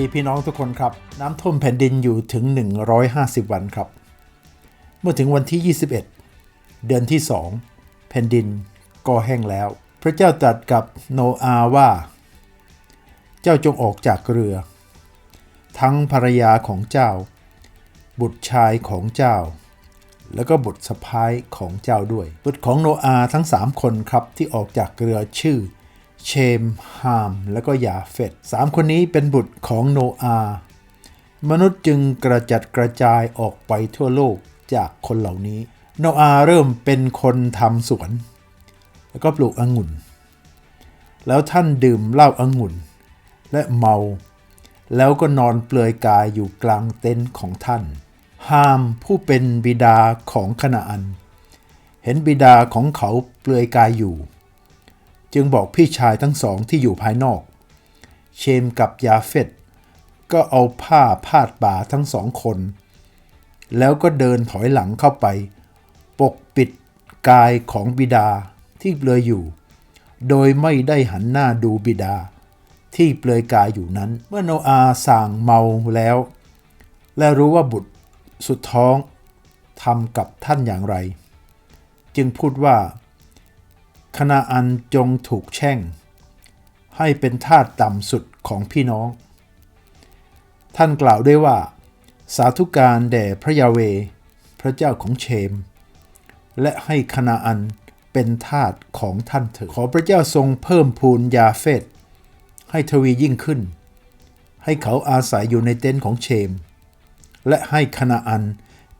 ดีพี่น้องทุกคนครับ น้ำท่วมแผ่นดินอยู่ถึง 150 วันครับ เมื่อถึงวันที่ 21 เดือนที่ 2 แผ่นดินก็แห้งแล้ว พระเจ้าตรัสกับโนอาห์ว่า เจ้าจงออกจากเรือ ทั้งภรรยาของเจ้า บุตรชายของเจ้า แล้วก็บุตรสะพ้ายของเจ้าด้วย บุตรของโนอาห์ทั้ง 3 คนครับที่ออกจากเรือชื่อ เชมฮามและก็ยาเฟตสามคนนี้เป็นบุตรของโนอาห์มนุษย์จึงกระจัดกระจายออกไปทั่วโลกจากคนเหล่านี้ โนอาห์เริ่มเป็นคนทำสวน แล้วก็ปลูกองุ่น แล้วท่านดื่มเหล้าองุ่น และเมา แล้วก็นอนเปลือยกายอยู่กลางเต็นท์ของท่านฮามผู้เป็นบิดาของคณาอัน เห็นบิดาของเขาเปลือยกายอยู่ จึงบอกพี่ชายทั้งสองที่อยู่ภายนอก เชมกับยาเฟตก็เอาผ้าพาดบ่าทั้งสองคน แล้วก็เดินถอยหลังเข้าไป ปกปิดกายของบิดาที่เปลือยอยู่ โดยไม่ได้หันหน้าดูบิดา ที่เปลือยกายอยู่นั้น เมื่อโนอาสั่งเมาแล้ว และรู้ว่าบุตรสุดท้องทำกับท่านอย่างไร จึงพูดว่า คณาอันจงถูกแช่ง ให้เป็นทาสต่ำสุดของพี่น้อง ท่านกล่าวด้วยว่า สาธุการแด่พระยาเว พระเจ้าของเชม และให้คณาอันเป็นทาสของท่านเถิดขอพระเจ้าทรงเพิ่มพูนยาเฟตให้ทวียิ่งขึ้น ให้เขาอาศัยอยู่ในเต็นท์ของเชม และให้คณาอัน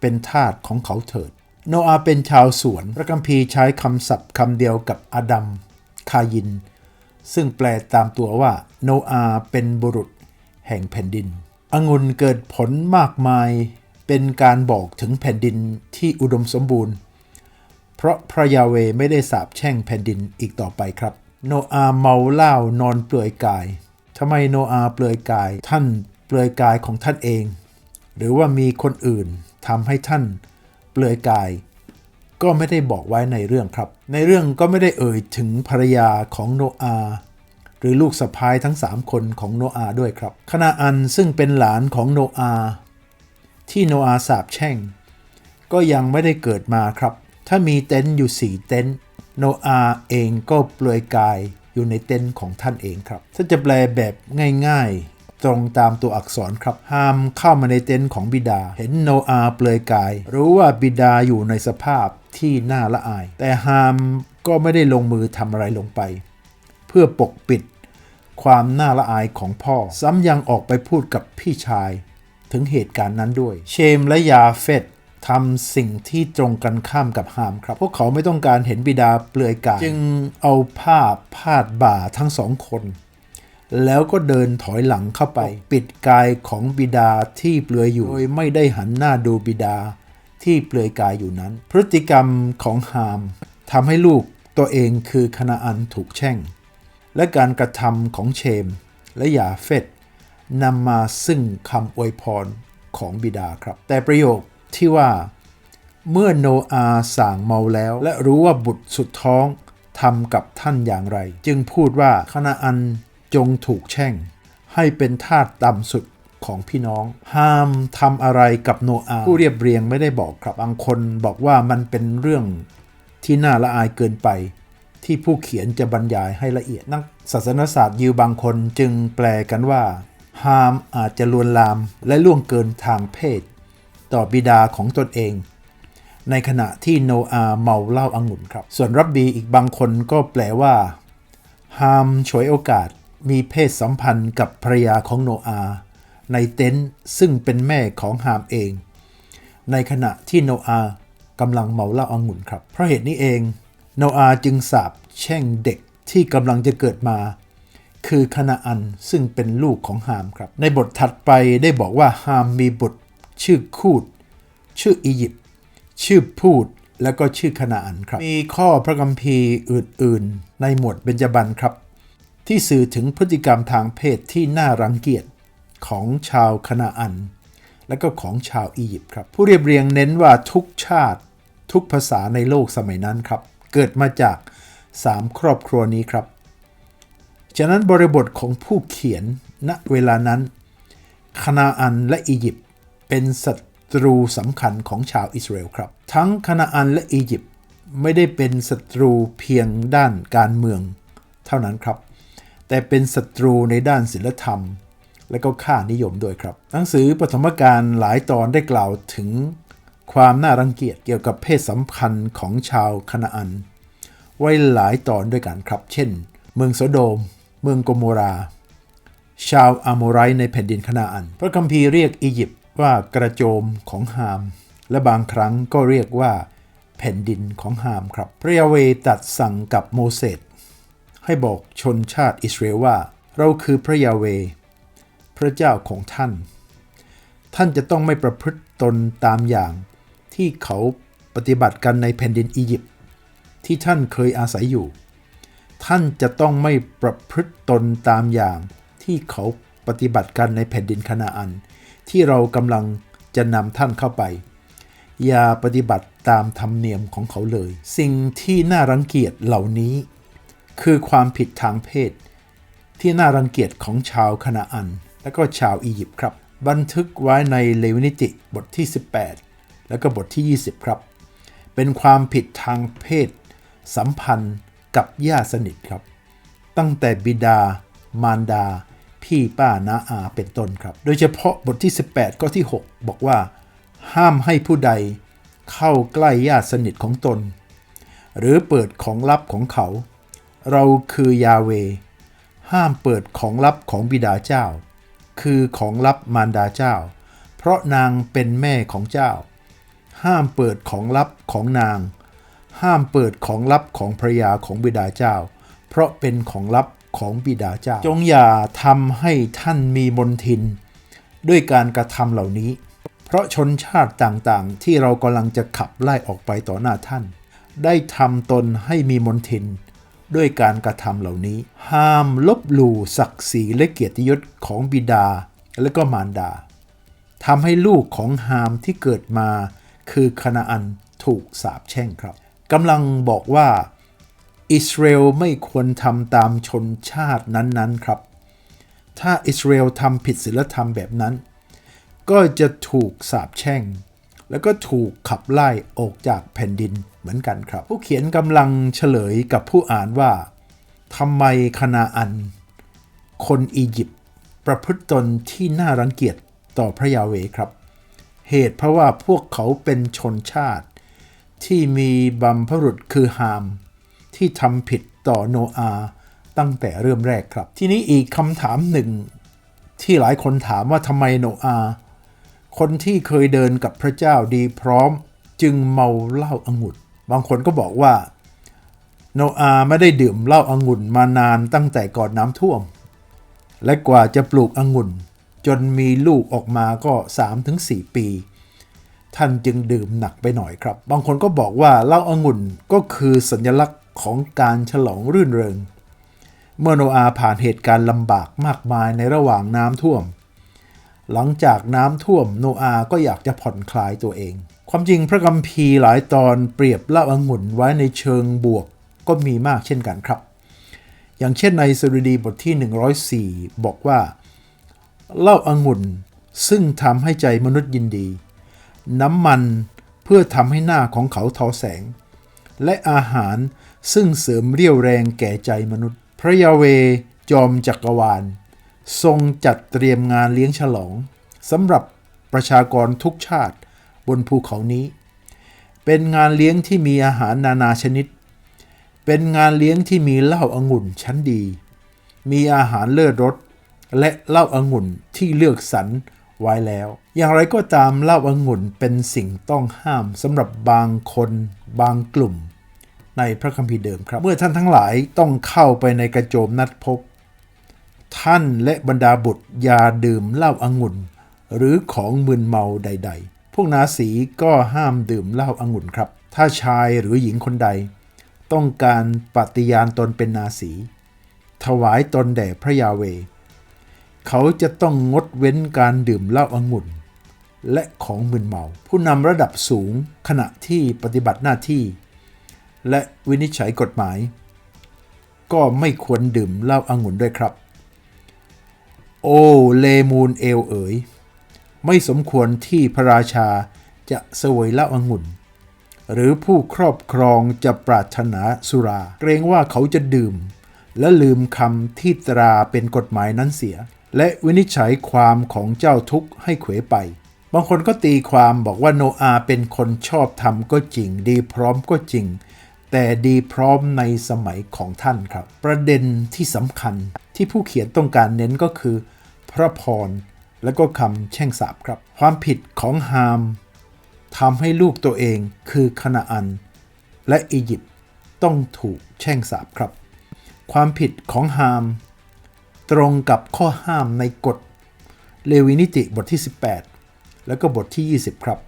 เป็นทาสของเขาเถิด โนอาเป็นชาวสวน พระคัมภีร์ใช้คำศัพท์คำเดียวกับอาดัม คายิน ซึ่งแปลตามตัวว่า โนอาเป็นบุรุษแห่งแผ่นดิน องุ่นเกิดผลมากมาย เป็นการบอกถึงแผ่นดินที่อุดมสมบูรณ์ เพราะพระยาเวไม่ได้สาปแช่งแผ่นดินอีกต่อไปครับ โนอาเมาเหล้านอนเปลือยกายทำไมโนอาเปลือยกาย ท่านเปลือยกายของท่านเอง หรือว่ามีคนอื่นทำให้ท่าน เปลือยกาย ก็ไม่ได้บอกไว้ในเรื่องครับ ในเรื่องก็ไม่ได้เอ่ยถึงภรรยาของโนอาหรือลูกสะพ้ายทั้ง 3 คนของโนอาด้วยครับ คณาอันซึ่งเป็นหลานของโนอาที่โนอาสาปแช่ง ก็ยังไม่ได้เกิดมาครับ ถ้ามีเต็นท์อยู่ 4 เต็นท์โนอาเองก็เปลือยกายอยู่ในเต็นท์ของท่านเองครับ ถ้าจะแปลแบบง่าย ตรงตามตัวอักษรครับ ห้ามเข้ามาในเต็นท์ของบิดา เห็นโนอาเปลือยกาย รู้ว่าบิดาอยู่ในสภาพที่น่าละอาย แต่ฮามก็ไม่ได้ลงมือทำอะไรลงไป เพื่อปกปิดความน่าละอายของพ่อ ซ้ำยังออกไปพูดกับพี่ชาย ถึงเหตุการณ์นั้นด้วย เชมและยาเฟตทำสิ่งที่ตรงกันข้ามกับฮามครับ พวกเขาไม่ต้องการเห็นบิดาเปลือยกาย จึงเอาผ้าพาดบ่าทั้งสองคน แล้วก็เดินถอยหลังเข้าไป ปิดกายของบิดาที่เปลือยอยู่ โดยไม่ได้หันหน้าดูบิดาที่เปลือยกายอยู่นั้น พฤติกรรมของฮามทำให้ลูกตัวเองคือคณาอันถูกแช่ง และการกระทำของเชม และยาเฟตนำมาซึ่งคำอวยพรของบิดาครับ แต่ประโยคที่ว่าเมื่อโนอาสั่งเมาแล้ว และรู้ว่าบุตรสุดท้องทำกับท่านอย่างไร จึงพูดว่าคณาอัน จงถูกแช่ง ให้เป็นทาสต่ำสุดของพี่น้อง ห้ามทำอะไรกับโนอาห์ผู้เรียบเรียงไม่ได้บอกครับบางคนบอกว่ามันเป็นเรื่องที่น่าละอายเกินไป ที่ผู้เขียนจะบรรยายให้ละเอียดนักศาสนศาสตร์ยิวบางคนจึงแปลกันว่าฮามอาจจะลวนลามและล่วงเกินทางเพศ ต่อบิดาของตนเอง ในขณะที่โนอาห์เมาเหล้าอางุ่นครับ ส่วนรับบีอีกบางคนก็แปลว่าฮามฉวยโอกาส มีเพศสัมพันธ์กับภรยาของโนอาห์ในเต็นท์ซึ่งเป็นแม่ของฮามเอง ในขณะที่โนอาห์กำลังเมาเหล้าอางุ่นครับ เพราะเหตุนี้เองโนอาห์จึงสาปแช่งเด็กที่กำลังจะเกิดมา คือคณาอันซึ่งเป็นลูกของฮามครับ ในบทถัดไปได้บอกว่าฮามมีบุตรชื่อคูด ชื่ออียิปต์ชื่อพูดแล้วก็ชื่อคณาอันครับ มีข้อพระคัมภีร์อื่น ๆ ในหมวดเบญจบันครับ ที่สื่อถึงพฤติกรรมทางเพศที่น่ารังเกียจของชาวคณาอัน และก็ของชาวอียิปต์ครับ ผู้เรียบเรียงเน้นว่าทุกชาติทุกภาษาในโลกสมัยนั้นครับ เกิดมาจาก 3 ครอบครัวนี้ครับ ฉะนั้นบริบทของผู้เขียนณเวลานั้นคณาอันและอียิปต์เป็นศัตรูสำคัญของชาวอิสราเอลครับ ทั้งคณาอันและอียิปต์ไม่ได้เป็นศัตรูเพียงด้านการเมือง เท่านั้นครับ แต่เป็นศัตรูในด้านศิลธรรม และก็ค่านิยมด้วยครับ หนังสือปฐมกาลหลายตอนได้กล่าวถึงความน่ารังเกียจเกี่ยวกับเพศสัมพันธ์ของชาวคณาอัน ไว้หลายตอนด้วยกันครับ เช่น เมืองโซโดม เมืองโกโมรา ชาวอาโมไรในแผ่นดินคณาอัน พระคัมภีร์เรียกอียิปต์ว่ากระโจมของฮาม และบางครั้งก็เรียกว่าแผ่นดินของฮามครับ พระยาเวตัดสั่งกับโมเสส ให้บอกชนชาติอิสราเอลว่า เราคือพระยาเว พระเจ้าของท่าน ท่านจะต้องไม่ประพฤติตนตามอย่าง ที่เขาปฏิบัติกันในแผ่นดินอียิปต์ที่ท่านเคยอาศัยอยู่ ท่านจะต้องไม่ประพฤติตนตามอย่าง ที่เขาปฏิบัติกันในแผ่นดินคณาอัน ที่เรากำลังจะนำท่านเข้าไป อย่าปฏิบัติตามธรรมเนียมของเขาเลย สิ่งที่น่ารังเกียจเหล่านี้ คือความผิดทางเพศ ที่น่ารังเกียจของชาวคณาอัน และก็ชาวอียิปต์ครับ บันทึกไว้ในเลวินิติบทที่ 18 แล้วก็บทที่ 20 ครับ เป็นความผิดทางเพศ สัมพันธ์กับญาติสนิทครับ ตั้งแต่บิดา มารดา พี่ป้าน้าอาเป็นต้นครับ โดยเฉพาะบทที่ 18ข้อที่ 6 บอกว่า ห้ามให้ผู้ใดเข้าใกล้ญาติสนิทของตน หรือเปิดของลับของเขา เราคือยาเว ห้ามเปิดของลับของบิดาเจ้า คือของลับมารดาเจ้า เพราะนางเป็นแม่ของเจ้า ห้ามเปิดของลับของนาง ห้ามเปิดของลับของภรยาของบิดาเจ้า เพราะเป็นของลับของบิดาเจ้า จงอย่าทำให้ท่านมีมนทิน ด้วยการกระทำเหล่านี้ เพราะชนชาติต่างๆ ที่เรากำลังจะขับไล่ออกไปต่อหน้าท่าน ได้ทำตนให้มีมนทิน ด้วยการกระทำเหล่านี้ ห้ามลบหลู่ศักดิ์ศรีและเกียรติยศของบิดาและก็มารดาทำให้ลูกของฮามที่เกิดมา คือคณาอันถูกสาปแช่งครับกำลังบอกว่า อิสราเอลไม่ควรทำตามชนชาตินั้นๆครับ ถ้าอิสราเอลทำผิดศีลธรรมแบบนั้น ก็จะถูกสาปแช่ง แล้วก็ถูกขับไล่ออกจากแผ่นดินเหมือนกันครับ ผู้เขียนกำลังเฉลยกับผู้อ่านว่าทำไมคณาอัน คนอียิปต์ประพฤติตนที่น่ารังเกียจต่อพระยาเวครับ เหตุเพราะว่าพวกเขาเป็นชนชาติ ที่มีบัมพรุษคือฮาม ที่ทำผิดต่อโนอาห์ตั้งแต่เริ่มแรกครับ ทีนี้อีกคำถามหนึ่ง ที่หลายคนถามว่าทำไมโนอาห์ คนที่เคยเดินกับพระเจ้าดีพร้อมจึงเมาเหล้าองุ่นบางคนก็บอกว่า โนอาห์ไม่ได้ดื่มเหล้าองุ่นมานานตั้งแต่ก่อนน้ำท่วม และกว่าจะปลูกองุ่น จนมีลูกออกมาก็ 3-4 ปี ท่านจึงดื่มหนักไปหน่อยครับ บางคนก็บอกว่าเหล้าองุ่นก็คือสัญลักษณ์ของการฉลองรื่นเริง เมื่อโนอาห์ผ่านเหตุการณ์ลำบากมากมายในระหว่างน้ำท่วม หลังจากน้ำท่วมโนอาก็อยากจะผ่อนคลายตัวเอง ความจริงพระคัมภีหลายตอนเปรียบเล้าองุ่นไว้ในเชิงบวกก็มีมากเช่นกันครับ อย่างเช่นในสดุดีบทที่ 104 บอกว่า เล้าองุ่นซึ่งทำให้ใจมนุษย์ยินดี น้ำมันเพื่อทำให้หน้าของเขาทอแสง และอาหารซึ่งเสริมเรี่ยวแรงแก่ใจมนุษย์ พระยาเวจอมจักรวาล ทรงจัดเตรียมงานเลี้ยงฉลองสำหรับประชากรทุกชาติบนภูเขานี้ เป็นงานเลี้ยงที่มีอาหารนานาชนิด เป็นงานเลี้ยงที่มีเหล้าอางุ่นชั้นดี มีอาหารเลิศรสและเหล้าอางุ่นที่เลือกสรรไว้แล้ว อย่างไรก็ตามเหล้าอางุ่นเป็นสิ่งต้องห้ามสำหรับบางคนบางกลุ่ม ในพระคัมภีร์เดิมครับ เมื่อท่านทั้งหลายต้องเข้าไปในกระโจมนัดพบ ท่านและบรรดาบุตรอย่าดื่มเหล้าอางุ่น หรือของมึนเมาใด ๆ พวกนาสีก็ห้ามดื่มเหล้าอางุ่นครับ ถ้าชายหรือหญิงคนใด ต้องการปฏิญาณตนเป็นนาสี ถวายตนแด่พระยาเว เขาจะต้องงดเว้นการดื่มเหล้าอางุ่น และของมึนเมา ผู้นำระดับสูงขณะที่ปฏิบัติหน้าที่ และวินิจฉัยกฎหมาย ก็ไม่ควรดื่มเหล้าอางุ่นด้วยครับ โอเลมูนเอลเอ๋ย ไม่สมควรที่พระราชาจะเสวยละอังุ่น หรือผู้ครอบครองจะปรารถนาสุรา เกรงว่าเขาจะดื่ม และลืมคำที่ตราเป็นกฎหมายนั้นเสีย และวินิจฉัยความของเจ้าทุกข์ให้เขวไป บางคนก็ตีความบอกว่าโนอาเป็นคนชอบธรรมก็จริง ดีพร้อมก็จริง แต่ดีพร้อมในสมัยของท่านครับ ประเด็นที่สำคัญ ที่ผู้เขียนต้องการเน้นก็คือ พระพรและก็คำแช่งสาปครับ ความผิดของฮามทำให้ลูกตัวเองคือคณาอัน และอียิปต์ต้องถูกแช่งสาปครับ ความผิดของฮาม ตรงกับข้อห้ามในกฎเลวีนิติบทที่ 18 แล้วก็บทที่ 20 ครับ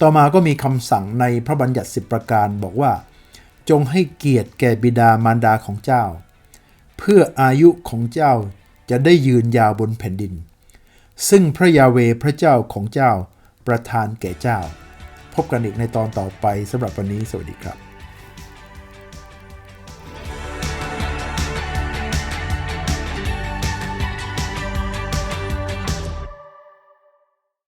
ต่อมาก็มีคำสั่งในพระบัญญัติสิบประการบอกว่า จงให้เกียรติแก่บิดามารดาของเจ้า เพื่ออายุของเจ้าจะได้ยืนยาวบนแผ่นดิน ซึ่งพระยาเวพระเจ้าของเจ้าประทานแก่เจ้า พบกันอีกในตอนต่อไปสำหรับวันนี้สวัสดีครับ